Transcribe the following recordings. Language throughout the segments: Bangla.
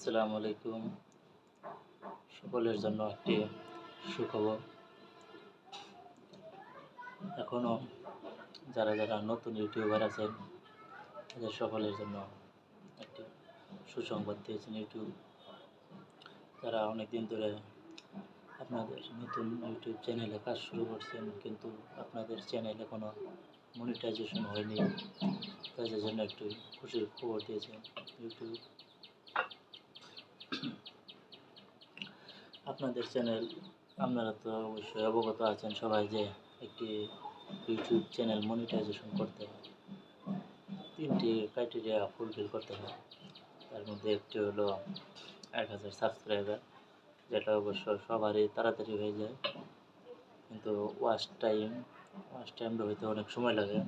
আসসালামু আলাইকুম। সকলের জন্য একটি সুখবর। এখনও যারা যারা নতুন ইউটিউবার আছেন, তাদের সকলের জন্য একটি সুসংবাদ দিয়েছেন ইউটিউব। যারা অনেক দিন ধরে আপনাদের নতুন ইউটিউব চ্যানেলে কাজ শুরু করছেন, কিন্তু আপনাদের চ্যানেলে এখনও মনিটাইজেশন হয়নি, তাদের জন্য একটু খুশির খবর দিয়েছেন ইউটিউব। আপনাদের চ্যানেল আপনারা তো অবশ্যই অবগত আছেন সবাই যে একটি ইউটিউব চ্যানেল মনিটাইজেশন করতে হয়। তিনটি ক্রাইটেরিয়া ফুলফিল করতে হয়। তার মধ্যে একটি হলো এক হাজার সাবস্ক্রাইবার যেটা অবশ্য সবারই তাড়াতাড়ি হয়ে যায়। কিন্তু ওয়াচ টাইম ওয়াশ টাইমটা হইতে অনেক সময় লাগে।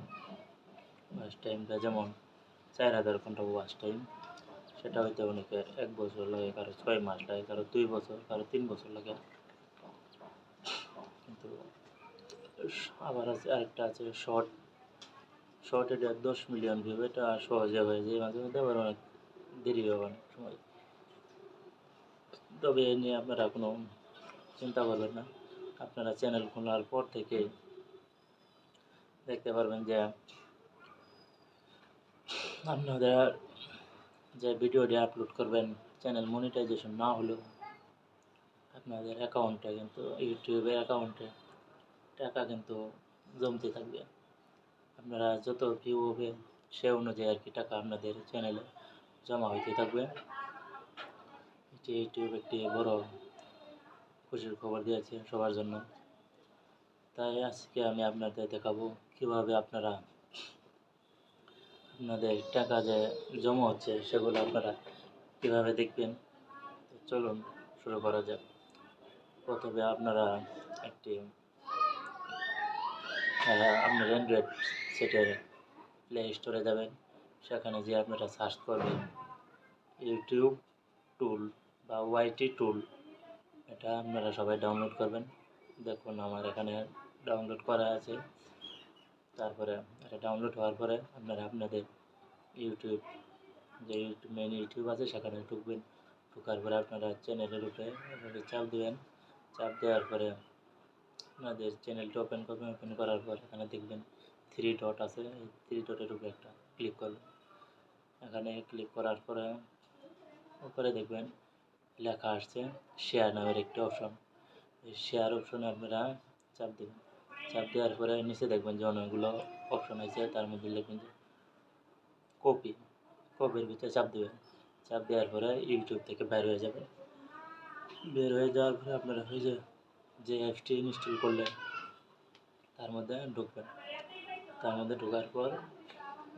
ওয়াচ টাইমটা যেমন চার হাজার ঘণ্টা ওয়াশ টাইম সেটা হইতে অনেকের এক বছর লাগে, কারও ছয় মাস লাগে, কারও দুই বছর, কারও তিন বছর লাগে। কিন্তু আবার আছে আরেকটা আছে শর্ট শর্ট এটা দশ মিলিয়ন ভিউ এটা সহজে হয়ে যায়, মাঝে মধ্যে আবার অনেক দেরি হবে অনেক সময়। তবে এ নিয়ে আপনারা কোনো চিন্তা করবেন না। আপনারা চ্যানেল খোলার পর থেকে দেখতে পারবেন যে আপনারা যে ভিডিওটি আপলোড করবেন চ্যানেল মনিটাইজেশন না হলেও আপনাদের অ্যাকাউন্টে কিন্তু ইউটিউবের অ্যাকাউন্টে টাকা কিন্তু জমতে থাকবে। আপনারা যত ভিউ হবে, সে অনুযায়ী আর কি টাকা আপনাদের চ্যানেলে জমা হইতে থাকবে। এটি ইউটিউব একটি বড় খুশির খবর দিয়েছে সবার জন্য। তাই আজকে আমি আপনাদের দেখাবো কীভাবে আপনারা আপনাদের টাকা যে জমা হচ্ছে সেগুলো আপনারা কীভাবে দেখবেন? চলুন শুরু করা যাক। প্রথমে আপনারা একটি আপনার অ্যান্ড্রয়েড সেটের প্লে স্টোরে যাবেন। সেখানে যে আপনারা সার্চ করবেন ইউটিউব টুল বা ওয়াইটি টুল এটা আপনারা সবাই ডাউনলোড করবেন। দেখুন আমার এখানে ডাউনলোড করা আছে। তারপরে এটা ডাউনলোড হওয়ার পরে আপনারা আপনাদের ইউটিউব যে ইউটিউব মেন ইউটিউব আছে, সেখানে ঢুকবেন। ঢোকার পরে আপনারা চ্যানেলের উপরে এভাবে চাপ দেবেন। চাপ দেওয়ার পরে আপনাদের চ্যানেলটা ওপেন করবেন। ওপেন করার পর এখানে দেখবেন থ্রি ডট আছে। এই থ্রি ডটের উপরে একটা ক্লিক করবেন এখানে ক্লিক করার পরে উপরে দেখবেন লেখা আসছে শেয়ার নামের একটি অপশন এই শেয়ার অপশনে আপনারা চাপ দেবেন। চাপ দেওয়ার পরে নিচে দেখবেন যে অনেকগুলো অপশন আছে, তার মধ্যে লিখবেন যে কপি কপির ভিতরে চাপ দেবেন। চাপ দেওয়ার পরে ইউটিউব থেকে বের হয়ে যাবে বের হয়ে যাওয়ার পরে আপনারা হয়ে যে যে অ্যাপসটি ইনস্টল করলেন, তার মধ্যে ঢুকবেন। তার মধ্যে ঢোকার পর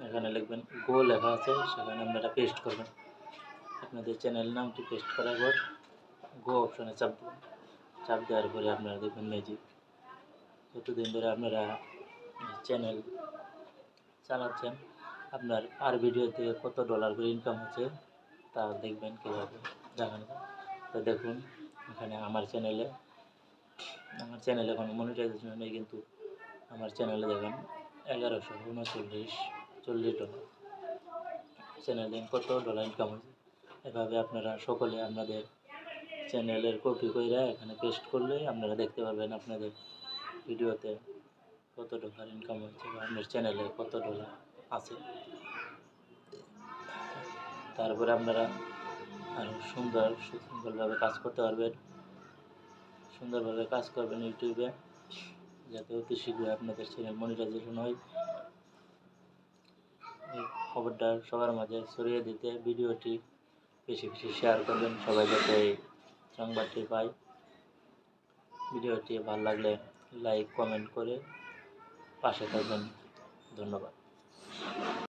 এখানে লিখবেন গো লেখা আছে, সেখানে আপনারা পেস্ট করবেন। আপনাদের চ্যানেল নামটি পেস্ট করার পর গো অপশনে চাপ দেবেন। চাপ দেওয়ার পরে আপনারা দেখবেন ম্যাজিক যতদিন ধরে আপনারা চ্যানেল চালাচ্ছেন, আপনার আর ভিডিওতে কত ডলার করে ইনকাম হচ্ছে তা দেখবেন কীভাবে যায় তো দেখুন, এখানে আমার চ্যানেলে আমার চ্যানেলে এখন মনিটাইজেশন নেই কিন্তু আমার চ্যানেলে দেখেন, এগারোশো উনচল্লিশ, চল্লিশ ডলার চ্যানেল দিন কত ডলার ইনকাম হয়েছে? এভাবে আপনারা সকলে আপনাদের চ্যানেলের কপি কইরা এখানে পেস্ট করলে আপনারা দেখতে পারবেন আপনাদের ভিডিওতে কত ডলার ইনকাম হয়েছে বা আপনার চ্যানেলে কত ডলার আছে। তারপরে আপনারা আরও সুন্দর সুন্দরভাবে কাজ করতে পারবেন। সুন্দরভাবে কাজ করবেন ইউটিউবে, যাতে অতি শীঘ্রই আপনাদের চ্যানেল মনিটাইজেশন হয়। এই খবরটা সবার মাঝে ছড়িয়ে দিতে ভিডিওটি বেশি বেশি শেয়ার করবেন। সবাই যাতে এই সংবাদটি পায়। ভিডিওটি ভালো লাগলে লাইক কমেন্ট করে পাশে থাকবেন। ধন্যবাদ।